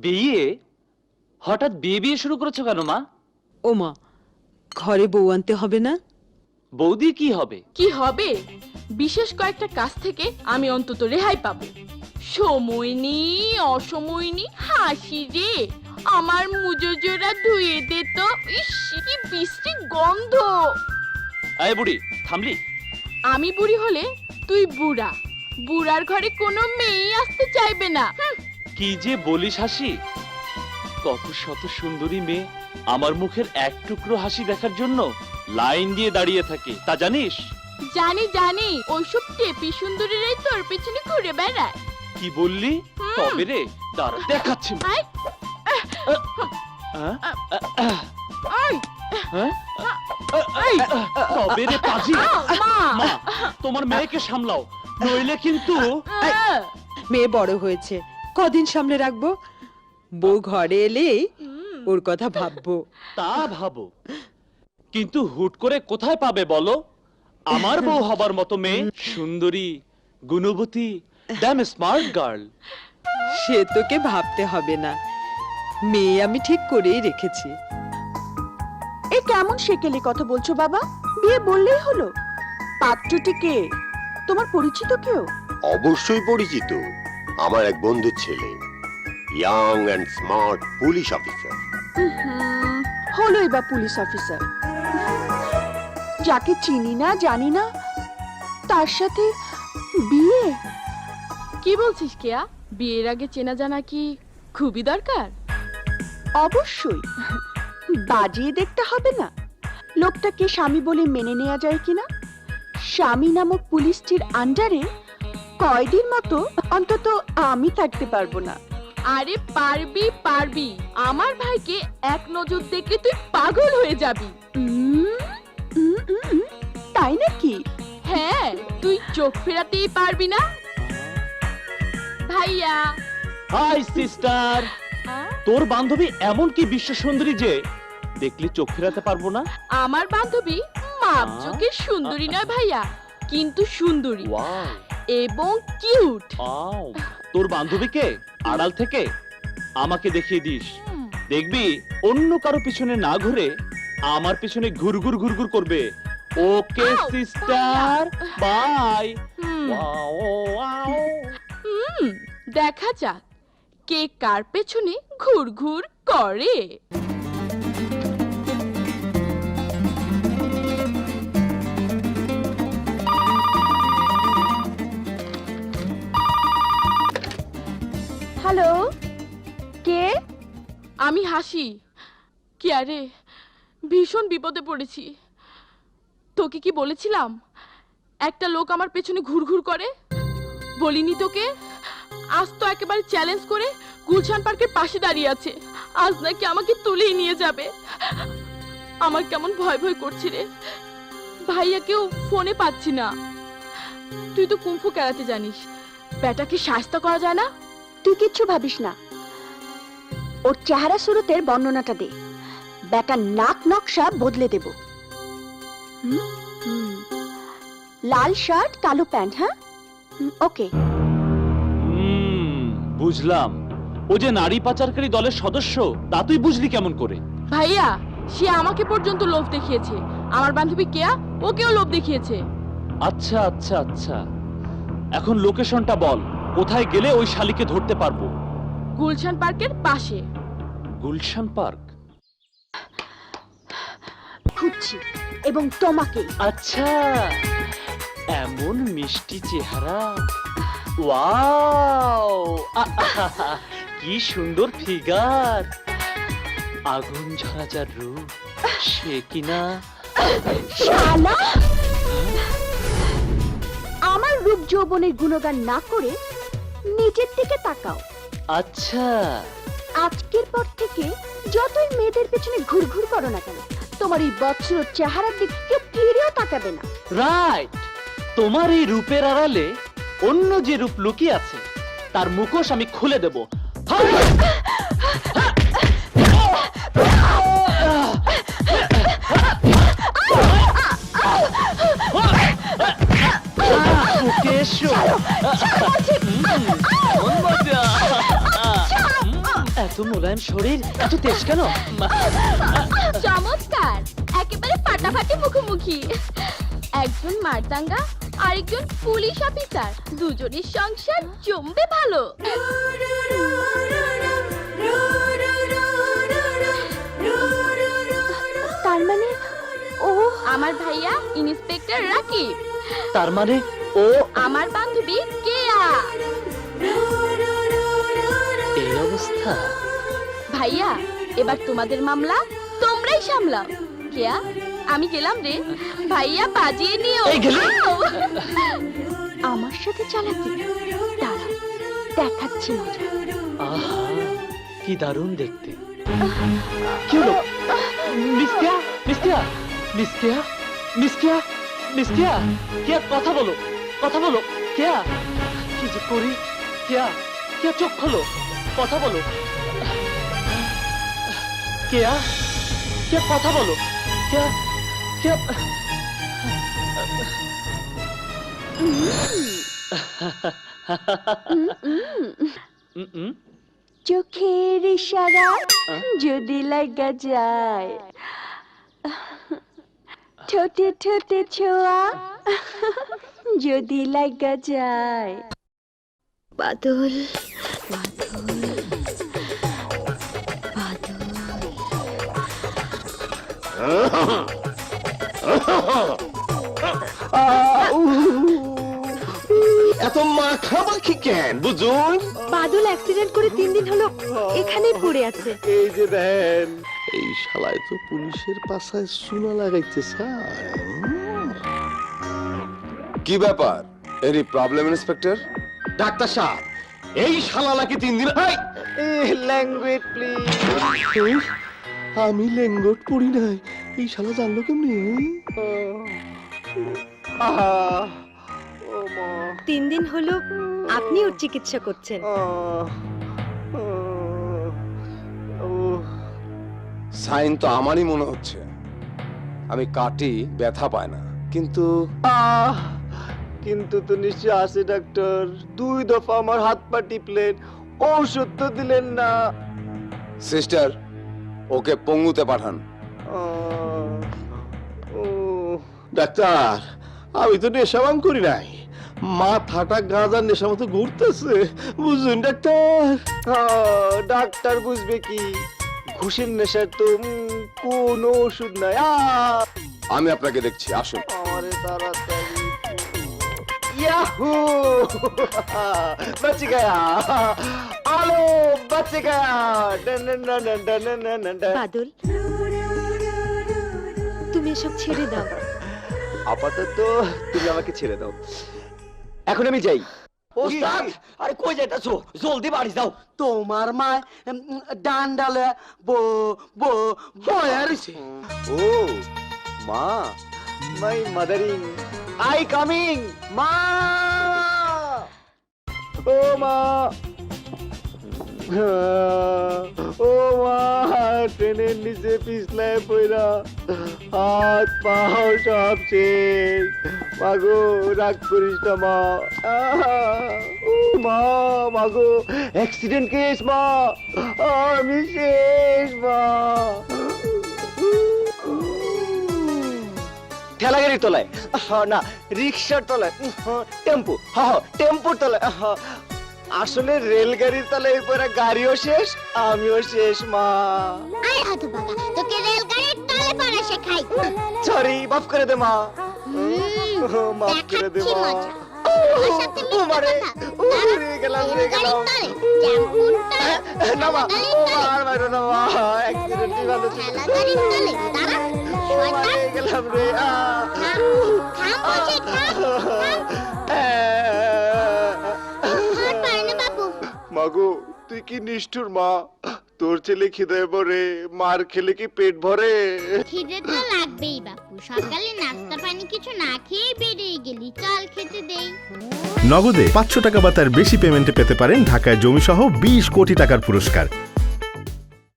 বিয়ে? হঠাৎ বিয়ে বিয়ে শুরু করেছ কেন মা? ও মা ঘরে বউ আনতে হবে না? বৌদি কি হবে? কি হবে? বিশেষ কয়েকটা কাজ থেকে আমি অন্তত রেহাই পাবো। সময় নি অসময় নি হাসি রে। আমার মুজোজোরা ধুয়ে দে তো। ইস কি বৃষ্টি গন্ধ। আয় বুড়ি থামলি। আমি বুড়ি হলে তুই বুড়া। বুড়ার ঘরে কোনো মেয়েই আসতে চাইবে না। হুঁ, কি যে বলিস হাসি? কত শত সুন্দরী মেয়ে আমার মুখের এক টুকরো হাসি দেখার জন্য লাইন দিয়ে দাঁড়িয়ে থাকে তা জানিস? জানি জানি ওইসব টেপি সুন্দরীরাই তোর পেছনে ঘুরে বেড়ায়। কি বললি? তবে রে দাঁড়া দেখাচ্ছি। আয়, হ্যাঁ? আয়, হ্যাঁ? এই, তবে রে পাজি। আও, মা। মা তোমার মেয়েকে সামলাও নইলে কিন্তু আহ, মেয়ে বড় হয়েছে। কদিন সামনে রাখব? বউ ঘরে এলে ওর কথা ভাববো। তা ভাবো। কিন্তু হুট করে কোথায় পাবে বলো? আমার বউ হবার মতো মেয়ে সুন্দরী গুণবতী ড্যাম স্মার্ট গার্ল সে তোকে ভাবতে হবে না। মেয়ে আমি ঠিক করেই রেখেছি। এ কেমন সেকেলে কথা বলছো বাবা? বিয়ে বললেই হলো। পাত্রটি কে? তোমার পরিচিত কেউ? অবশ্যই পরিচিত। আমার এক বন্ধুর ছেলে young and smart police officer হলোই বা পুলিশ অফিসার যাকে চিনি না, জানি না, তার সাথে বিয়ে? কি বলছিস কেয়া? বিয়ের আগে চেনা জানা কি খুবই দরকার? অবশ্যই। বাজিয়ে দেখতে হবে না। লোকটাকে স্বামী বলে মেনে নেওয়া যায় কিনা? স্বামী নামক পুলিশটির আন্ডারে কয়দিন মতো অন্তত আমি থাকতে পারব না। আরে পারবি পারবি। আমার ভাইকে এক নজর দেখলে তুই পাগল হয়ে যাবি। উম, উম, উম, উম, তাই নাকি? হ্যাঁ তুই চোখ ফেরাতেই পারবি না। ভাইয়া। Hi sister. তোর বান্ধবী এমন কি বিশ্ব সুন্দরী যে দেখলে চোখ ফেরাতে পারব না? আমার বান্ধবী মাপজোকে সুন্দরী নয় ভাইয়া কিন্তু সুন্দরী। এবং কিউট আও তোর বান্ধবীকে আড়াল থেকে আমাকে দেখিয়ে দিস। দেখবি অন্য কারও পিছনে না ঘুরে আমার পিছনে ঘুরঘুর ঘুরঘুর করবে। ওকে সিস্টার বাই দেখা যাক। কে কার পেছনে ঘুরঘুর করে? আমি হাসি। কি আরে, ভীষণ বিপদে পড়েছি। তোকে কি বলেছিলাম? একটা লোক আমার পেছনে ঘুরঘুর করে। বলিনি তোকে? আজ তো একেবারে চ্যালেঞ্জ করে গুলশান পার্কের পাশে দাঁড়িয়ে আছে। আজ নাকি আমাকে তুলেই নিয়ে যাবে। আমার কেমন ভয় ভয় করছে রে। ভাইয়াকেও ফোনে পাচ্ছি না। তুই তো কুম্ফু কেড়াতে জানিস। ব্যাটাকে শাস্তা করা যায় না? তুই কিচ্ছু ভাবিস না। ওর চেহারা সুরতের বর্ণনাটা দে। বেটা নাক নকশা বদলে দেব। লাল শার্ট কালো প্যান্ট হ্যাঁ? ওকে। হুম বুঝলাম। ও যে নারী পাচারকারী দলের সদস্য তা তুই বুঝলি কেমন করে? ভাইয়া সে আমাকে পর্যন্ত লোভ দেখিয়েছে। আমার বান্ধবী কেয়া ওকেও লোভ দেখিয়েছে। আচ্ছা আচ্ছা আচ্ছা। এখন লোকেশনটা বল। কোথায় গেলে ওই শালিকে ধরতে পারব? গুলশান পার্কের পাশে। গুলশান পার্ক? খুঁজছি এবং তোমাকে আচ্ছা এমন মিষ্টি চেহারা। ওয়াও! আহা, কি সুন্দর ফিগার। আগুন ঝরা যার রূপ সে কিনা? শালা! আমার রূপ যৌবনের গুণগান না করে নিজের দিকে তাকাও। আচ্ছা। আজকের পর থেকে যতই মেয়েদের পেছনে ঘুরঘুর করো না কেন তোমার এই বৎসর চেহারার দিকে কেউ ফিরেও তাকাবে না। রাইট। তোমার এই রূপের আড়ালে অন্য যে রূপ লুকিয়ে আছে তার মুখোশ আমি খুলে দেব। মোলায়েম শরীর এত তেজ কেন? চমৎকার। একেবারে ফাটাফাটি মুখোমুখি। একজন মারদাঙ্গা আরেকজন পুলিশ অফিসার। দুজনের সংসার জমবে ভালো। তার মানে ও আমার ভাইয়া ইন্সপেক্টর রাকিব। তার মানে ও আমার বান্ধবী কেয়া। এই অবস্থা? ভাইয়া এবার তোমাদের মামলা তোমরাই সামলাও। কেয়া আমি গেলাম রে। ভাইয়া বাজিয়ে নিও। গেলে? আমার সাথে চালাকি? দাঁড়া দেখাচ্ছি মজা। আহা কি দারুণ দেখতে। কি হলো? মিসকিয়া মিসকিয়া মিসকিয়া মিসকিয়া মিসকিয়া কে কথা বলো কথা বলো কেয়া। কি যে করি কেয়া কেয়া চোখ খোলো কথা বলো। কেয়া কে, কথা বলো। কেয়া কেয়া চোখের ইশারা যদি লাগা যায়। ঠোঁটে ঠোঁটে ছোঁয়া যদি লাগা যায়। বাদল বাদল। এত মাখামাখি কেন? বুঝুন। বাদল অ্যাক্সিডেন্ট করে তিন দিন হলো এখানেই পড়ে আছে। এই যে দেন এই শালায় তো পুলিশের পাশায় সুনা লাগাইতে চায় কি ব্যাপার? এনি প্রবলেম ইন্সপেক্টর ডাক্তার সাহেব এই শালা নাকি তিন দিন ল্যাঙ্গুয়েজ প্লিজ আমি ল্যাঙ্গুয়েজ পড়ি নাই। এই শালা জানলো কেমনি? আহা। ও মা। তিন দিন হলো আপনি ওর চিকিৎসা করছেন। সাইন তো আমারই মনে হচ্ছে। আমি কাটি ব্যথা পায় না। কিন্তু আহ। কিন্তু তো নিশ্চয় আছে ডাক্তার। দুই দফা আমার হাত পা টিপলেন। ঔষধ তো দিলেন না। সিস্টার ওকে পঙ্গুতে পাঠান। ডাক্তার আমি তো নেশাবান করি নাই। মাথাটা গাঁজার নেশা মতো ঘুরতেছে। বুঝুন ডাক্তার। ডাক্তার বুঝবে কি? ঘুষের নেশার তো কোনো ওষুধ নাই। আমি আপনাকে দেখছি আসুন। তুমি এসব ছেড়ে দাও। আপাতত তুমি আমাকে ছেড়ে দাও। এখন আমি যাই। ওস্তাদ! আরে কই যাইতাছো? জলদি বাড়ি যাও। তোমার মা ডান ডালে বো বো বয়া রইছে। ও মা মাই মাদারিং। আই কামিং মা! ও মা! ও মা ট্রেনের নিচে পিছলায় পড়া হাত পাও সব শেষ। মাগো, রাগ করিস না মা। ও মা, মাগো অ্যাক্সিডেন্ট কেস মা। আমি শেষ মা। ঠেলা গাড়ির তলায় না, রিক্সার তলায়। টেম্পু, হ টেম্পুর তলায়। আসলে রেলগাড়ির তলায় এরপরে গাড়িও শেষ আমিও শেষ মা। আয় হতভাগা তোকে রেলগাড়ির তলে পড়া শেখাই। সরি মাফ করে দে মা। মাফ করে দে মা। মিথ্যা ও মারে গেলাম রে গেলাম রেলগাড়ির তলে, টেম্পুর তলে, না মা। ঠেলাগাড়ির আর মারো না মা। অ্যাক্সিডেন্টই ভালো ছিল? ঠেলাগাড়ির তলে, দাঁড়া, শয়তান, গেলাম রে আহ। থাম, থাম থাম, মাগো তুই কি নিষ্ঠুর মা? তোর ছেলে খিদে ভরে মার খেলে কি পেট ভরে? খিদে তো লাগবেই বাপু সকালে নাস্তা পানি কিছু না খেয়ে বেরিয়ে গেলি চল খেতে দেই। নগদে পাঁচশো টাকা বা তার বেশি পেমেন্টে পেতে পারেন ঢাকায় জমি সহ বিশ কোটি টাকার পুরস্কার।